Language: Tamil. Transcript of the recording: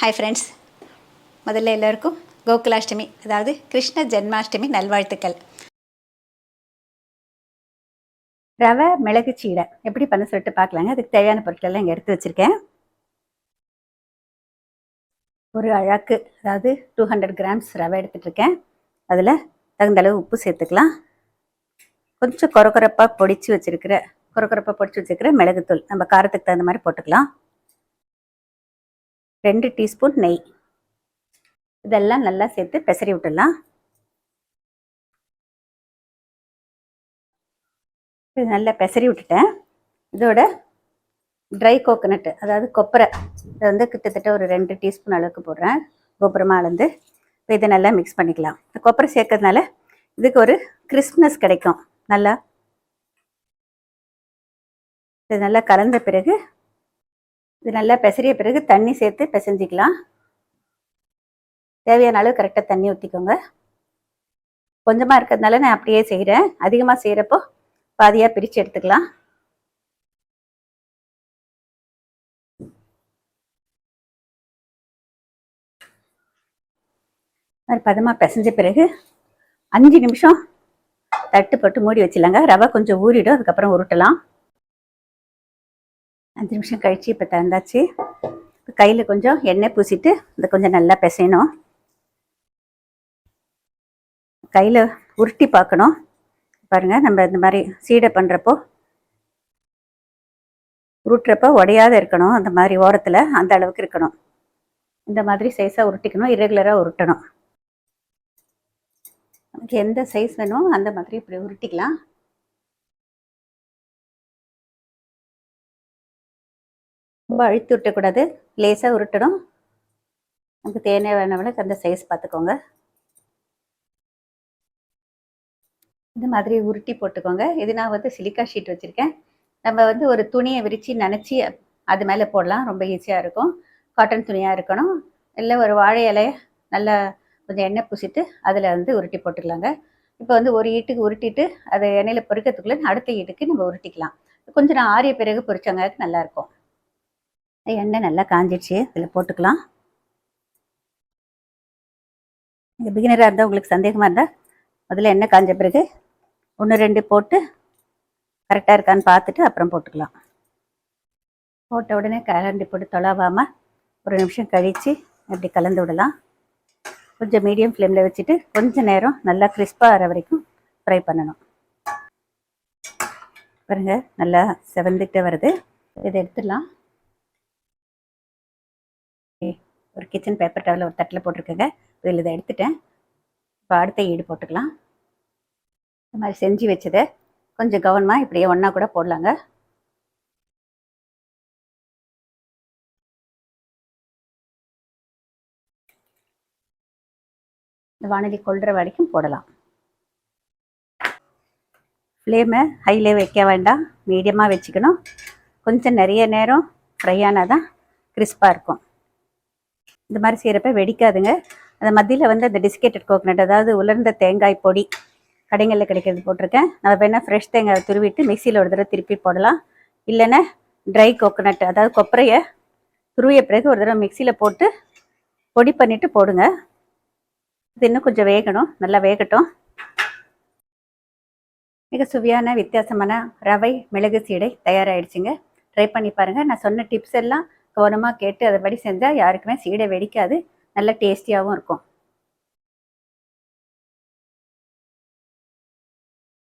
ஹாய் ஃப்ரெண்ட்ஸ் முதல்ல எல்லோருக்கும் கோகுலாஷ்டமி அதாவது கிருஷ்ண ஜென்மாஷ்டமி நல்வாழ்த்துக்கள். ரவை மிளகு சீடை. எப்படி பண்ண சொல்லிட்டு பார்க்கலாங்க. அதுக்கு தேவையான பொருட்கள்லாம் இங்கே எடுத்து வச்சுருக்கேன். ஒரு அழாக்கு அதாவது டூ ஹண்ட்ரட் கிராம்ஸ் ரவை எடுத்துகிட்டு இருக்கேன் அதில் தகுந்த அளவு உப்பு சேர்த்துக்கலாம். கொஞ்சம் குறக்குறப்பாக பொடிச்சு வச்சுருக்கிற குறக்குறப்பாக பொடிச்சு வச்சுருக்கிற மிளகுத்தூள். நம்ம காரத்துக்கு தகுந்த மாதிரி போட்டுக்கலாம். ரெண்டு டீஸ்பூன் நெய். இதெல்லாம் நல்லா சேர்த்து பெசரி விட்டுடலாம். இது நல்லா பெசரி விட்டுட்டேன். இதோட ட்ரை கோகோனட்டு அதாவது கொப்பரை இதை வந்து கிட்டத்தட்ட ஒரு ரெண்டு டீஸ்பூன் அளவுக்கு போடுறேன். கோபுரமாக அளந்து. இப்போ இதை நல்லா மிக்ஸ் பண்ணிக்கலாம். இந்த கொப்பரை சேர்க்கறதுனால இதுக்கு ஒரு கிறிஸ்ப்னஸ் கிடைக்கும். நல்லா இது நல்லா கலந்த பிறகு இது நல்லா பிசறிய பிறகு தண்ணி சேர்த்து பிசைஞ்சிக்கலாம். தேவையான அளவு கரெக்டாக தண்ணி ஊற்றிக்கோங்க கொஞ்சமாக இருக்கிறதுனால நான் அப்படியே செய்கிறேன் அதிகமாக செய்கிறப்போ பாதியாக பிரித்து எடுத்துக்கலாம். மாதிரி பதமாக பிசைஞ்ச பிறகு அஞ்சு நிமிஷம் தட்டு போட்டு மூடி வச்சிடலாங்க. ரவை கொஞ்சம் ஊறிடும் அதுக்கப்புறம் உருட்டலாம். அஞ்சு நிமிஷம் கழித்து இப்போ திறந்தாச்சு. இப்போ கையில் கொஞ்சம் எண்ணெய் பூசிட்டு இதை கொஞ்சம் நல்லா பிசையணும். கையில் உருட்டி பார்க்கணும். பாருங்கள் நம்ம இந்த மாதிரி சீடை பண்ணுறப்போ உருட்டுறப்போ உடையாத இருக்கணும். அந்த மாதிரி ஓரத்தில் அந்த அளவுக்கு இருக்கணும். இந்த மாதிரி சைஸாக உருட்டிக்கணும். இரெகுலராக உருட்டணும். நமக்கு எந்த சைஸ் வேணுமோ அந்த மாதிரி இப்படி உருட்டிக்கலாம். ரொம்ப அழுத்தி விட்டக்கூடாது. லேசாக உருட்டணும். நமக்கு தேவையானவனுக்கு அந்த சைஸ் பார்த்துக்கோங்க. இந்த மாதிரி உருட்டி போட்டுக்கோங்க. இது நான் வந்து சிலிக்கா ஷீட் வச்சுருக்கேன். நம்ம வந்து ஒரு துணியை விரித்து நினச்சி அது மேலே போடலாம். ரொம்ப ஈஸியாக இருக்கும். காட்டன் துணியாக இருக்கணும். இல்லை ஒரு வாழை இலையை நல்லா கொஞ்சம் எண்ணெய் பூசிட்டு அதில் வந்து உருட்டி போட்டுக்கலாங்க. இப்போ வந்து ஒரு ஈட்டுக்கு உருட்டிட்டு அதை எண்ணெயில் பொறுக்கிறதுக்குள்ளே அடுத்த ஈட்டுக்கு நம்ம உருட்டிக்கலாம். கொஞ்சம் நான் ஆரிய பிறகு பொரிச்சாங்க நல்லாயிருக்கும். எண்ணெய் நல்லா காஞ்சிடுச்சு இதில் போட்டுக்கலாம். நீங்கள் பிகினராக இருந்தால் உங்களுக்கு சந்தேகமாக இருந்தால் முதல்ல எண்ணெய் காஞ்ச பிறகு ஒன்று ரெண்டு போட்டு கரெக்டாக இருக்கான்னு பார்த்துட்டு அப்புறம் போட்டுக்கலாம். போட்ட உடனே கரண்டி போட்டு தொலாவாமல் ஒரு நிமிஷம் கழித்து அப்படி கலந்து விடலாம். கொஞ்சம் மீடியம் ஃப்ளேமில் வச்சுட்டு கொஞ்சம் நேரம் நல்லா கிறிஸ்பாக வர வரைக்கும் ஃப்ரை பண்ணணும். பாருங்க நல்லா செவந்துக்கிட்டே வருது. இதை எடுத்துடலாம். ஒரு கிச்சன் பேப்பர் டவலில் ஒரு தட்டில் போட்டிருக்கேங்க. இதில் இதை எடுத்துட்டேன். இப்போ அடுத்த ஈடு போட்டுக்கலாம். இந்த மாதிரி செஞ்சு வச்சதை கொஞ்சம் கவனமாக இப்படியே ஒன்றா கூட போடலாங்க. இந்த வானொலி கொள்கிற வரைக்கும் போடலாம். ஃப்ளேமை ஹைலே வைக்க வேண்டாம். மீடியமாக வச்சுக்கணும். கொஞ்சம் நிறைய நேரம் ஃப்ரை ஆனால் தான் கிறிஸ்பாக இருக்கும். இந்த மாதிரி செய்கிறப்ப வெடிக்காதுங்க. அந்த மத்தியில் வந்து அந்த டிஸ்கேட்டட் கோகனட் அதாவது உலர்ந்த தேங்காய் பொடி கடைகளில் கிடைக்கிறது போட்டிருக்கேன். நம்ம வேணால் ஃப்ரெஷ் தேங்காய் துருவிட்டு மிக்சியில் ஒரு தடவை திருப்பி போடலாம். இல்லைன்னா ட்ரை கோகோனட் அதாவது கொப்பரையை துருவிய பிறகு ஒரு தடவை மிக்சியில் போட்டு பொடி பண்ணிவிட்டு போடுங்க. இது இன்னும் கொஞ்சம் வேகணும். நல்லா வேகட்டும். மிக சுவையான வித்தியாசமான ரவை மிளகு சீடை தயாராகிடுச்சுங்க ட்ரை பண்ணி பாருங்கள் நான் சொன்ன டிப்ஸ் எல்லாம் கவனமாக கேட்டு அதைப்படி செஞ்சால் யாருக்குமே சீடை வெடிக்காது. நல்ல டேஸ்டியாகவும் இருக்கும்.